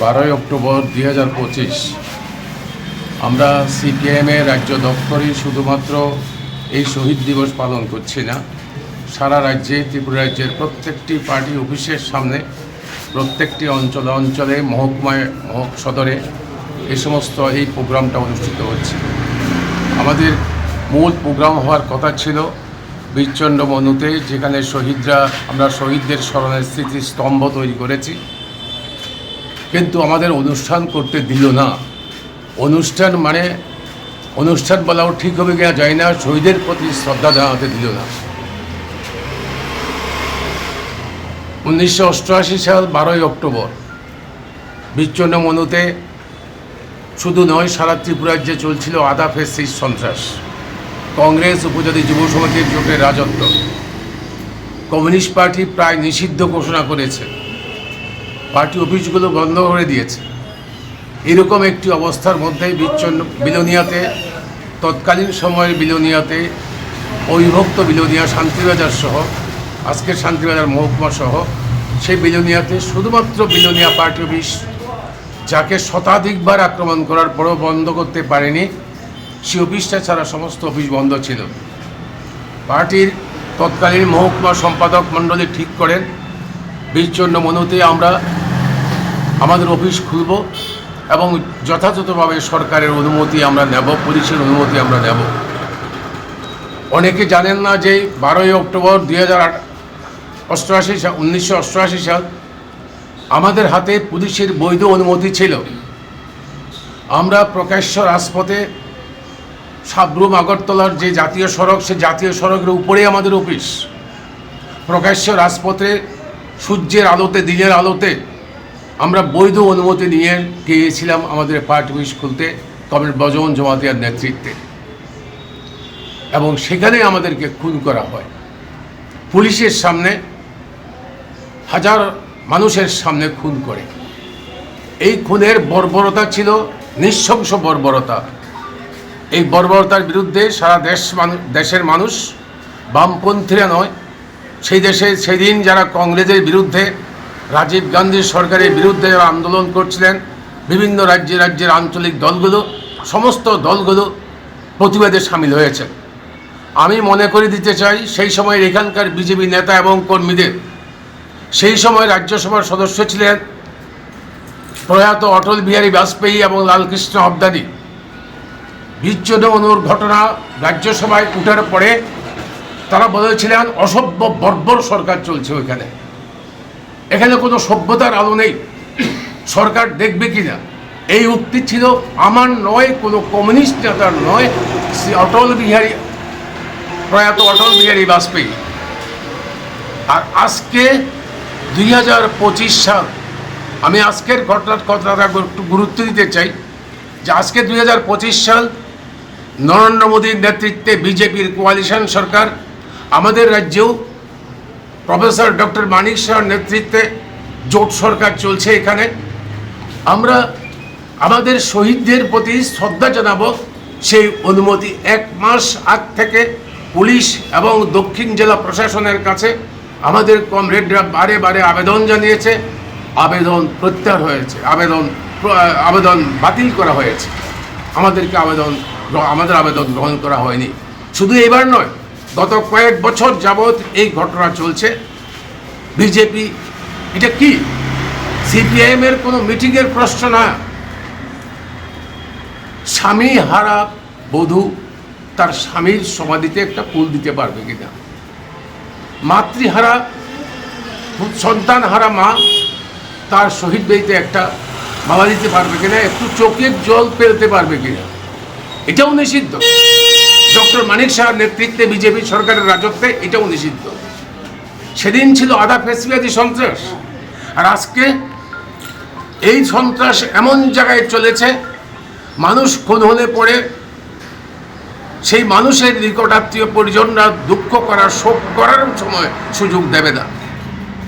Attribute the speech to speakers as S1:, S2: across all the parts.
S1: বারোই অক্টোবর দুই হাজার পঁচিশ। আমরা সিপিএমের রাজ্য দপ্তরে শুধুমাত্র এই শহীদ দিবস পালন করছি না, সারা রাজ্যে, ত্রিপুরা রাজ্যের প্রত্যেকটি পার্টি অফিসের সামনে, প্রত্যেকটি অঞ্চলে অঞ্চলে, মহকুমায় মহক সদরে এই সমস্ত এই প্রোগ্রামটা অনুষ্ঠিত হচ্ছে। আমাদের মূল প্রোগ্রাম হওয়ার কথা ছিল বীরচন্দ্র মনুতে, যেখানে শহীদরা, আমরা শহীদদের স্মরণের স্মৃতিস্তম্ভ তৈরি করেছি। কিন্তু আমাদের অনুষ্ঠান করতে দিল না। অনুষ্ঠান মানে অনুষ্ঠান বলাও ঠিক হবে কিনা যায় না, শহীদের প্রতি শ্রদ্ধা জানাতে দিল না। উনিশশো অষ্টআশি সাল বারোই অক্টোবর, বিচ্ছন্ন মনুতে শুধু নয়, সারা ত্রিপুরার যে চলছিল আদা ফেসিস সন্ত্রাস। কংগ্রেস, উপজাতি যুব সমিতির জোটের রাজত্ব। কমিউনিস্ট পার্টি প্রায় নিষিদ্ধ ঘোষণা করেছে। পার্টি অফিসগুলো বন্ধ করে দিয়েছে। এরকম একটি অবস্থার মধ্যেই বিচ্ছন্ন বিলোনিয়াতে, তৎকালীন সময়ের বিলোনিয়াতে অবিভক্ত বিলোনিয়া শান্তিবাজার সহ আজকের শান্তিবাজার মহকুমা সহ, সেই বিলোনিয়াতে শুধুমাত্র বিলোনিয়া পার্টি অফিস, যাকে শতাধিকবার আক্রমণ করার পরও বন্ধ করতে পারেনি সে অফিসটা ছাড়া সমস্ত অফিস বন্ধ ছিল। পার্টির তৎকালীন মহকুমা সম্পাদক মণ্ডলী ঠিক করেন, বিচ্ছন্ন মনুতে আমরা আমাদের অফিস খুলব এবং যথাযথভাবে সরকারের অনুমতি আমরা নেব, পুলিশের অনুমতি আমরা নেব। অনেকে জানেন না যে বারোই অক্টোবর দুই হাজার অষ্টআশি সাল, উনিশশো অষ্টআশি সাল আমাদের হাতে পুলিশের বৈধ অনুমতি ছিল। আমরা প্রকাশ্য রাজপথে সাবরুম আগরতলার যে জাতীয় সড়ক, সে জাতীয় সড়কের উপরেই আমাদের অফিস। প্রকাশ্য রাজপথে সূর্যের আলোতে, দিনের আলোতে আমরা বৈধ অনুমতি নিয়ে গিয়েছিলাম আমাদের পার্টি অফিস খুলতে কমরেড বজন জমাতিয়ার নেতৃত্বে। এবং সেখানে আমাদেরকে খুন করা হয়। পুলিশের সামনে, হাজার মানুষের সামনে খুন করে। এই খুনের বর্বরতা ছিল, নিঃশংস বর্বরতা। এই বর্বরতার বিরুদ্ধে সারা দেশ দেশের মানুষ বামপন্থীরা নয়, সেই দেশে সেদিন যারা কংগ্রেসের বিরুদ্ধে রাজীব গান্ধীর সরকারের বিরুদ্ধে আন্দোলন করছিলেন। বিভিন্ন রাজ্যে রাজ্যের আঞ্চলিক দলগুলো, সমস্ত দলগুলো প্রতিবাদে সামিল হয়েছে। আমি মনে করে দিতে চাই, সেই সময় এখানকার বিজেপি নেতা এবং কর্মীদের, সেই সময় রাজ্যসভার সদস্য ছিলেন প্রয়াত অটল বিহারী বাজপেয়ী এবং লালকৃষ্ণ আবদানি। বিচ্ছেদ অনুর ঘটনা রাজ্যসভায় উঠার পরে তারা বলেছিলেন, অসভ্য বর্বর সরকার চলছে ওইখানে। এখানে কোনো সভ্যতার আলো নেই। সরকার দেখবে কি না এই উক্তি ছিল, আমার নয়, কোনো কমিউনিস্ট নেতার নয়, শ্রী অটল বিহারী, প্রয়াত অটল বিহারী বাজপেয়ী। আর আজকে দুই হাজার পঁচিশ সাল, আমি আজকের ঘটনার কথাটা একটু গুরুত্ব দিতে চাই, যে আজকে দুই হাজার পঁচিশ সাল নরেন্দ্র মোদীর নেতৃত্বে বিজেপির কোয়ালিশন সরকার আমাদের রাজ্যেও প্রফেসর ডক্টর মানিক শাহর নেতৃত্বে জোট সরকার চলছে এখানে। আমরা আমাদের শহীদদের প্রতি শ্রদ্ধা জানাব। সেই অনুমতি এক মাস আগ থেকে পুলিশ এবং দক্ষিণ জেলা প্রশাসনের কাছে আমাদের কমরেডরা বারে বারে আবেদন জানিয়েছে। আবেদন প্রত্যাহার হয়েছে। আবেদন আবেদন বাতিল করা হয়েছে। আমাদেরকে আবেদন আমাদের আবেদন গ্রহণ করা হয়নি। শুধু এবার নয় গত কয়েক বছর যাবৎ এই ঘটনা চলছে। বিজেপি, এটা কি? সিপিআইএমের কোনো মিটিংয়ের প্রশ্ন না। স্বামী হারা বধূ, তার স্বামীর সমাধিতে একটা ফুল দিতে পারবে কিনা? মাতৃহারা সন্তান হারা মা, তার শহীদ বেদিতে একটা মালা দিতে পারবে কিনা? একটু চোখের জল পেলতে পারবে কিনা? এটাও নিষিদ্ধ। ডক্টর মানিক শাহর নেতৃত্বে বিজেপি সরকারের রাজত্বে এটাও নিষিদ্ধ। সেদিন ছিল আধা ফেসিবাদী সন্ত্রাস। আর আজকে এই সন্ত্রাস এমন জায়গায় চলেছে, মানুষ খুন হলে পড়ে, সেই মানুষের নিকটাত্মীয় পরিজনরা দুঃখ করার, শোক করার সময় সুযোগ দেবে না।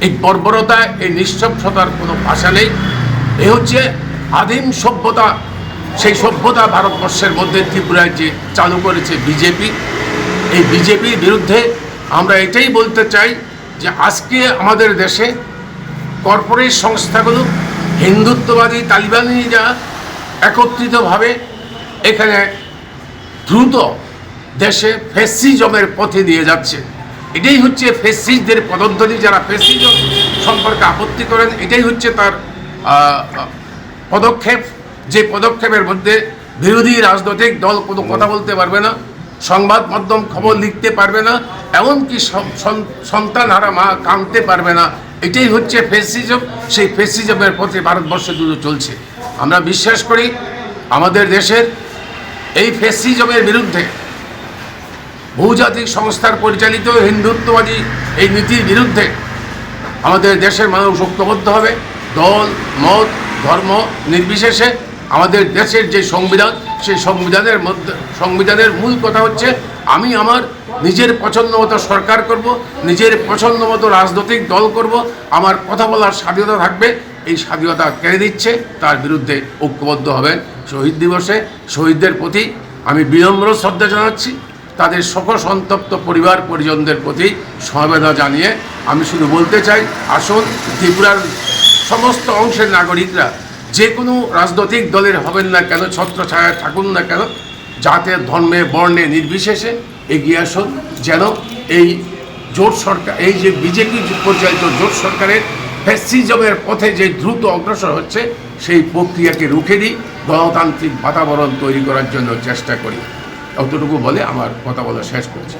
S1: এই বর্বরতা এই নিঃসভ্যতার কোনো ভাষা নেই। এ হচ্ছে আদিম সভ্যতা সেই সভ্যতা ভারতবর্ষের মধ্যে ত্রিপুরায় যে চালু করেছে বিজেপি এই বিজেপির বিরুদ্ধে আমরা এটাই বলতে চাই যে আজকে আমাদের দেশে কর্পোরেট সংস্থাগুলো, হিন্দুত্ববাদী তালিবানিরা একত্রিতভাবে এখানে দ্রুত দেশে ফেসিজমের পথে নিয়ে যাচ্ছে। এটাই হচ্ছে ফেসিজদের পদধ্বনি, যারা ফেসিজম সম্পর্কে আপত্তি করেন, এটাই হচ্ছে তার পদক্ষেপ। যে পদক্ষেপের মধ্যে বিরোধী রাজনৈতিক দল কোনো কথা বলতে পারবে না, সংবাদ মাধ্যম খবর লিখতে পারবে না, এমনকি সন্তান হারা মা কাঁদতে পারবে না, এটাই হচ্ছে ফেসিজম সেই ফেসিজমের পথে ভারতবর্ষে দুটো চলছে। আমরা বিশ্বাস করি আমাদের দেশের এই ফেসিজমের বিরুদ্ধে বহুজাতিক সংস্থার পরিচালিত হিন্দুত্ববাদী এই নীতির বিরুদ্ধে আমাদের দেশের মানুষ ঐক্যবদ্ধ হবে। দল, মত, ধর্ম নির্বিশেষে আমাদের দেশের যে সংবিধান, সেই সংবিধানের মধ্যে, সংবিধানের মূল কথা হচ্ছে, আমি আমার নিজের পছন্দ মতো সরকার করব, নিজের পছন্দ মতো রাজনৈতিক দল করব, আমার কথা বলার স্বাধীনতা থাকবে, এই স্বাধীনতা কেড়ে দিচ্ছে তার বিরুদ্ধে ঐক্যবদ্ধ হবেন শহীদ দিবসে। শহীদদের প্রতি আমি বিনম্র শ্রদ্ধা জানাচ্ছি, তাদের শোক সন্তপ্ত পরিবার পরিজনদের প্রতি সমবেদনা জানিয়ে আমি শুধু বলতে চাই, আসুন ত্রিপুরার সমস্ত অংশের নাগরিকরা যে কোনো রাজনৈতিক দলের হবেন না কেন ছত্রছায়ায় থাকুন না কেন জাতের ধর্মে, বর্ণে, নির্বিশেষে এগিয়ে আসুন, যেন এই জোট সরকার, এই যে বিজেপি পরিচালিত জোট সরকারের ফ্যাসিজমের পথে যে দ্রুত অগ্রসর হচ্ছে, সেই প্রক্রিয়াকে রুখে দিই, গণতান্ত্রিক বাতাবরণ তৈরি করার জন্য চেষ্টা করি। অতটুকু বলে আমার কথা বলা শেষ করেছি।